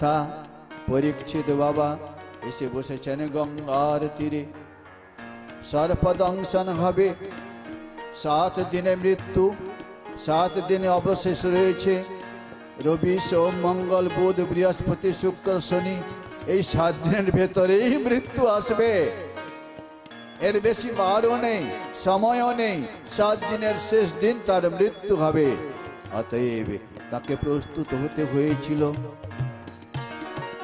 কথা, পরীক্ষিত বাবা এসে বসেছেন গঙ্গার তীরে। সর্পদংশন হবে। সাত দিনে মৃত্যু, সাত দিনে অবশেষ রয়েছে। রবি, সোম, মঙ্গল, বুধ, বৃহস্পতি, শুক্র, শনি, এই সাত দিনের ভেতরেই মৃত্যু আসবে। এর বেশি বারও নেই, সময়ও নেই, সাত দিনের শেষ দিন তার মৃত্যু হবে। অতএব তাকে প্রস্তুত হতে হয়েছিল।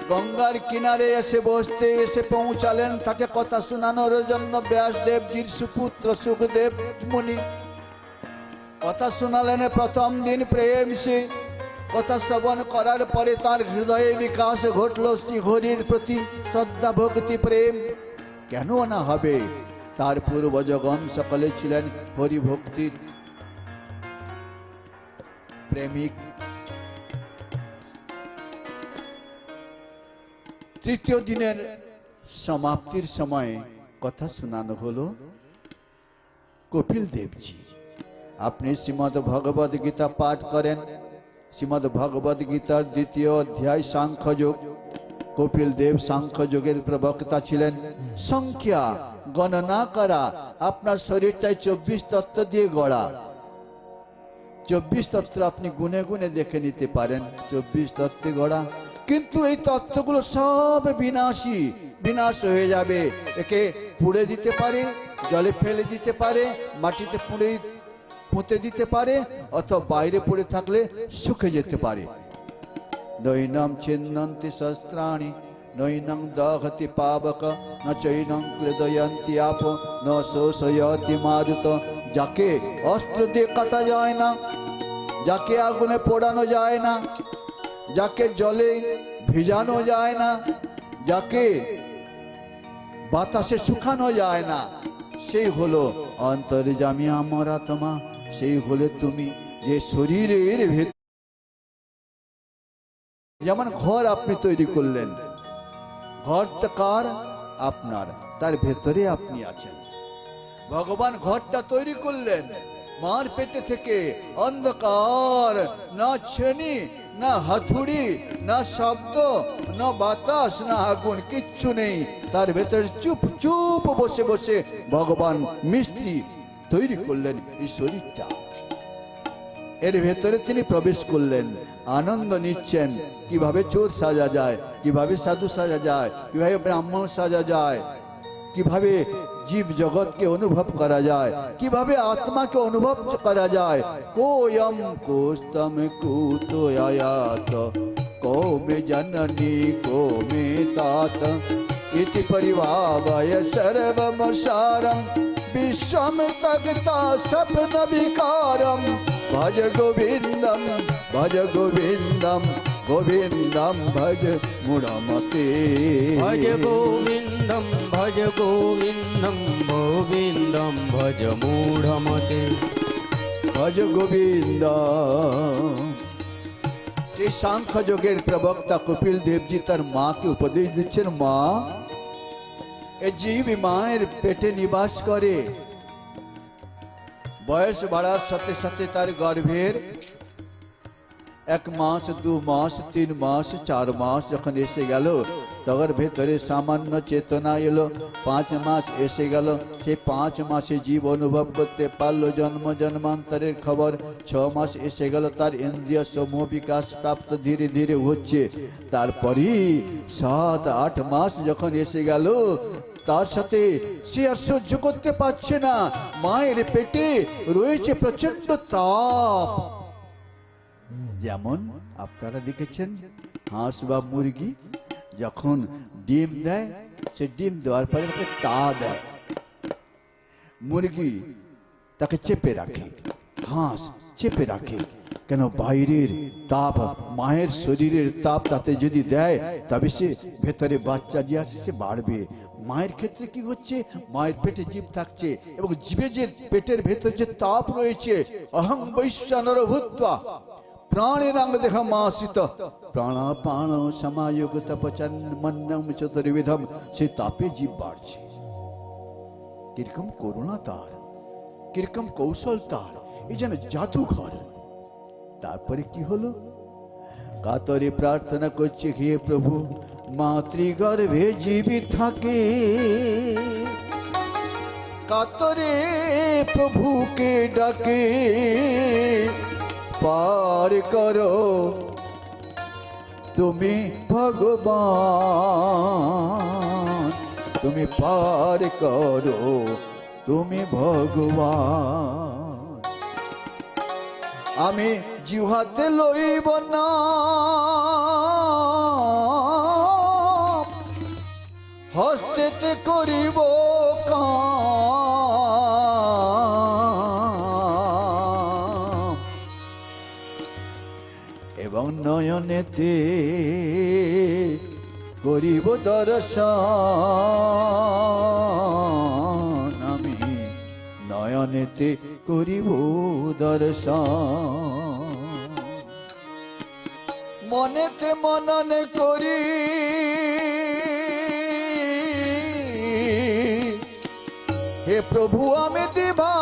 গঙ্গার কিনারে এসে বসতে এসে পৌঁছালেন। তাকে কথা শোনানোর জন্য ব্যাসদেবজির সুপুত্র, সুখদেব, মুনি। কথা শোনালেন প্রথম দিন প্রেম সে। কথা শ্রবণ করার পরে তার হৃদয়ে বিকাশ ঘটল শ্রীহরির প্রতি শ্রদ্ধা, ভক্তি, প্রেম। কেন না হবে? তার পূর্বজগণ সকলে ছিলেন হরি ভক্তির প্রেমিক তৃতীয় দিনের সমাপ্তির সময়ে কথা শোনানো হলো কপিল দেবজি। আপনি শ্রীমদ ভগবদ গীতা পাঠ করেন। শ্রীমদ ভগবদ গীতার দ্বিতীয় অধ্যায় সাংখ্যযোগ। কপিল দেব সাংখ্যযোগের প্রবক্তা ছিলেন। সংখ্যা, গণনা করা, আপনার শরীরটাই চব্বিশ তত্ত্ব দিয়ে গড়া। চব্বিশ তত্ত্ব আপনি গুনে গুনে দেখে নিতে পারেন। চব্বিশ তত্ত্বে গড়া। কিন্তু এই তত্ত্বগুলো সব বিনাশী, বিনাশ হয়ে যাবে। একে পুড়ে দিতে পারে, জলে ফেলে দিতে পারে, মাটিতে পুড়ে, পুঁতে দিতে পারে, অথবা বাইরে পড়ে থাকলে শুকে যেতে পারে। নৈনম ছিন্নন্তি শস্ত্রাণি নৈনং দহতি পাবক, ন চৈনং ক্লেদয়ন্তি আপ, ন শোষয়তি মারুত। যাকে অস্ত্র দিয়ে কাটা যায় না, যাকে আগুনে পোড়ানো যায় না যাকে জলে ভিজানো যায় না, যাকে বাতাসে শুকানো যায় না, সেই হলো অন্তর্জামী আমার আত্মা, সেই হলে তুমি যে শরীরের ভেতর যেমন ঘর আপনি তৈরি করলেন ঘরটা কার? আপনার, তার ভেতরে আপনি আছেন। ভগবান ঘরটা তৈরি করলেন। মার পেটে থেকে অন্ধকার, না ছেনি, না হাতুড়ি, না শব্দ, না বাতাস, না আগুন, কিচ্ছু নেই। তার ভেতরে চুপ চুপ বসে বসে ভগবান মিষ্টি তৈরি করলেন এই শরীরটা। এর ভেতরে তিনি প্রবেশ করলেন, আনন্দ নিচ্ছেন, কীভাবে চোর সাজা যায়, কীভাবে সাধু সাজা যায়, কীভাবে ব্রাহ্মণ সাজা যায়। কিভাবে জীব জগৎকে অনুভব করা যায় কিভাবে আত্মাকে অনুভব করা যায় কোয়ম কোস্তম কুতয়ায়াত কৌমে জননী কৌমে তাত ইতি পরিভাবয় সর্বমসারম বিশ্বম তগতা স্বপ্ন বিকারম ভজ গোবিন্দম ভজ গোবিন্দম গোবিন্দম ভজ মুড়মতে ভজ গোবিন্দম ভজ গোবিন্দম গোবিন্দম ভজ মূঢ়মতে ভজ গোবিন্দ সেই সাংখ্য যোগের প্রবক্তা কপিল দেবজি তার মাকে উপদেশ দিচ্ছেন মা এ জীব মায়ের পেটে নিবাস করে বয়স বাড়ার সাথে সাথে তার গর্ভের এক মাস দু মাস তিন মাস চার মাস যখন এসে গেল তখন ভেতরে সামান্য চেতনা এলো পাঁচ মাস এসে গেল সে পাঁচ মাসে জীব অনুভব করতে পারল জন্ম জন্মান্তরের খবর ছ মাস এসে গেল তার ইন্দ্রিয় সমূহ বিকাশ প্রাপ্ত ধীরে ধীরে হচ্ছে তারপরই সাত আট মাস যখন এসে গেল তার সাথে সে আর সহ্য করতে পারছে না মায়ের পেটে রয়েছে প্রচণ্ড তাপ যেমন আপনারা দেখেছেন হাঁস বা মুরগি যখন ডিম দেয়, সে ডিম দেওয়ার পরে তাকে তা দেয়। মুরগি তাকে চেপে রাখে হাঁস চেপে রাখে। কেন বাইরের তাপ, মায়ের শরীরের তাপ তাতে যদি দেয়, তবে সে ভেতরে বাচ্চা যে আছে সে বাড়বে। মায়ের ক্ষেত্রে কি হচ্ছে? মায়ের পেটে জীব থাকছে এবং জীবে যে পেটের ভেতর যে তাপ রয়েছে, অহং বৈশ্বানর ভূত্বা প্রাণেরাঙ্গ দেহ মাসিত প্রাণাপাণ সমায়োগ তপচন মন্নম চতুর্বিধম সে তাপে জীব বাড়ছে কীরকম করুণা তার কীরকম কৌশল তার এই যেন জাদুঘর তারপরে কি হলো কাতরে প্রার্থনা করছে হে প্রভু মাতৃগর্ভে জীবিত থাকে কাতরে প্রভুকে ডাকে পার করো। তুমি ভগবান, তুমি পার করো। তুমি ভগবান। আমি জিহাতে লইব না। হস্তেতে করিব। এবং নয়নেতে করিব দর্শন। আমি নয়নেতে করিব দর্শন। মনেতে মননে করি হে প্রভু, আমি দিবা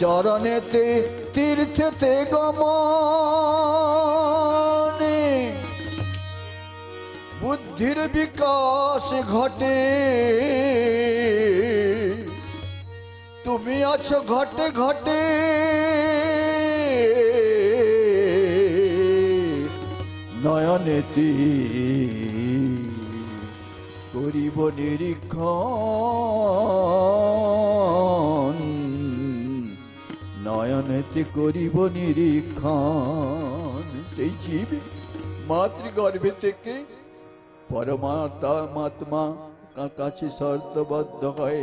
চরণেতে তীর্থেতে গমনে। বুদ্ধির বিকাশ ঘটে। তুমি আছো ঘটে ঘটে। নয়নেতি করিব নিরীক্ষণ। নয়নেতে করিব নিরীক্ষণ। সেই জীব মাতৃগর্ভে থেকে পরমাতা মাত্মা কাছে শর্তবদ্ধ হয়,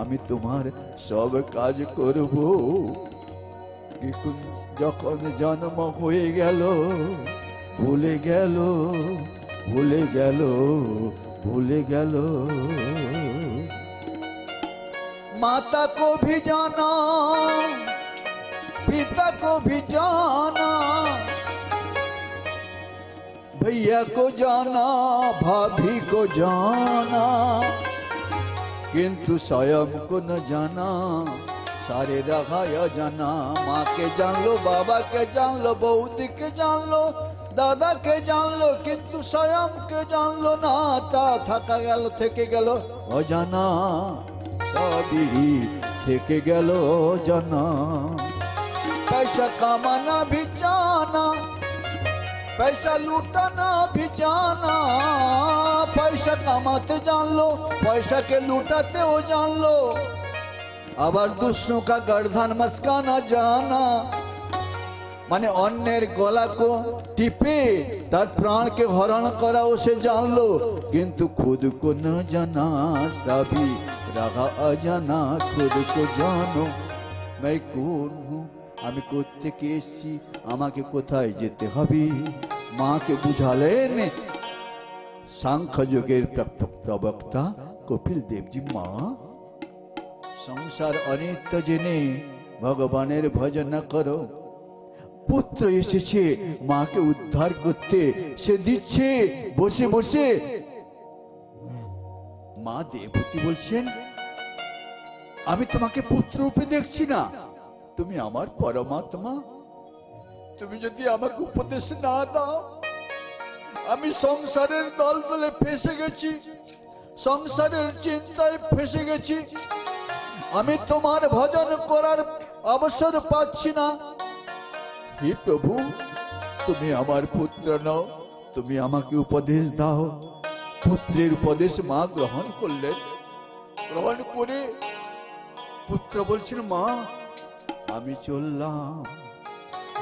আমি তোমার সব কাজ করব। যখন জন্ম হয়ে গেল, ভুলে গেল ভুলে গেল ভুলে গেল। মাতা কভি জানা पिता को भी जाना भैया को जाना भाभी को जाना किंतु स्वयं को न जाना सारे रखाया जाना माँ के जान लो बाबा के जान लो बऊदी के जान लो দাদা কে জানলো কিন্তু স্বয়ং কে জানলো না তা থাকা গেল থেকে গেল অজানা সবই থেকে গেল অজানা पैसा कमाना भी जाना पैसा लूटाना भी जाना पैसा कमाते जान लो पैसा के लूटाते हो जान लो আবার দুষ্ণু কা গর্ধান মস্কানা জানা মানে অন্যের গলাকে টিপে তার প্রাণকে হরণ করাও সে জানলো কিন্তু খুদ কো না জানা সবই রাহা অজানা খুদ কো জানো मैं কোন হুঁ আমি কোত্থেকে এসেছি? আমাকে কোথায় যেতে হবে? মাকে বুঝালেন সাংখ্য যুগের প্রবক্তা কপিল দেবজি, মা। সংসার অনিত্য জেনে ভগবানের ভজন করো। পুত্র এসেছে, মাকে উদ্ধার করতে সে দিচ্ছে, বসে বসে। মা দেবতী বলছেন, আমি তোমাকে পুত্র রূপে দেখছি না। তুমি আমার পরমাত্মা। তুমি যদি আমাকে উপদেশ না দাও, আমি সংসারের দল দলে ফেসে গেছি, সংসারের চিন্তায় ফেসে গেছি। আমি তোমার ভজন করার অবসর পাচ্ছি না। হে প্রভু, তুমি আমার পুত্র নও, তুমি আমাকে উপদেশ দাও। পুত্রের উপদেশ মা গ্রহণ করলেন। গ্রহণ করে পুত্র বলছেন মা আমি চললাম।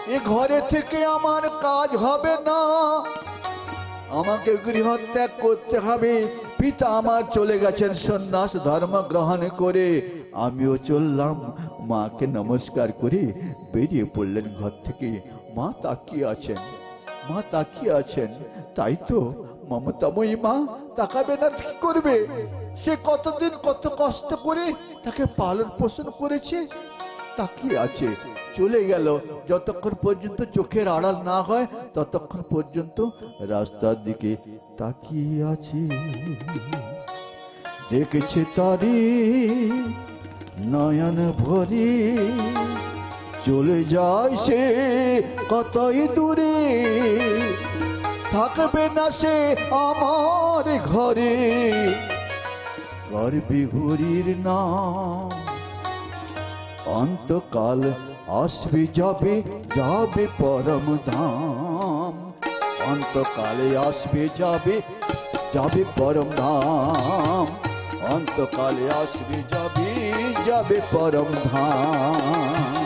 এ ঘরে থেকে আমার কাজ হবে না। আমাকে গৃহত্যাগ করতে হবে। পিতা আমার চলে গেছেন সন্ন্যাস ধর্ম গ্রহণ করে। আমিও চললাম। মাকে নমস্কার করে বেরিয়ে পড়লেন ঘর থেকে। মা তাকিয়ে আছেন। মা তাকিয়ে আছেন। তাই তো মমতাময়ী মা তাকাবে না, কি করবে? সে কতদিন কত কষ্ট করে তাকে পালন পোষণ করেছে? তাকিয়ে আছে। চলে গেল। যতক্ষণ পর্যন্ত চোখের আড়াল না হয়, ততক্ষণ পর্যন্ত রাস্তার দিকে তাকিয়ে আছে। দেখেছে তারি নয়ন ভরি। চলে যায় সে কতই দূরে। থাকবে না সে আমার ঘরে। গর্বে হরির নাম অন্তকাল আসবি যাবে যাবে পরম ধাম। অন্তকালে আসবে, যাবে যাবে পরম ধাম। অন্তকালে আসবে, যাবে যাবে পরম ধাম।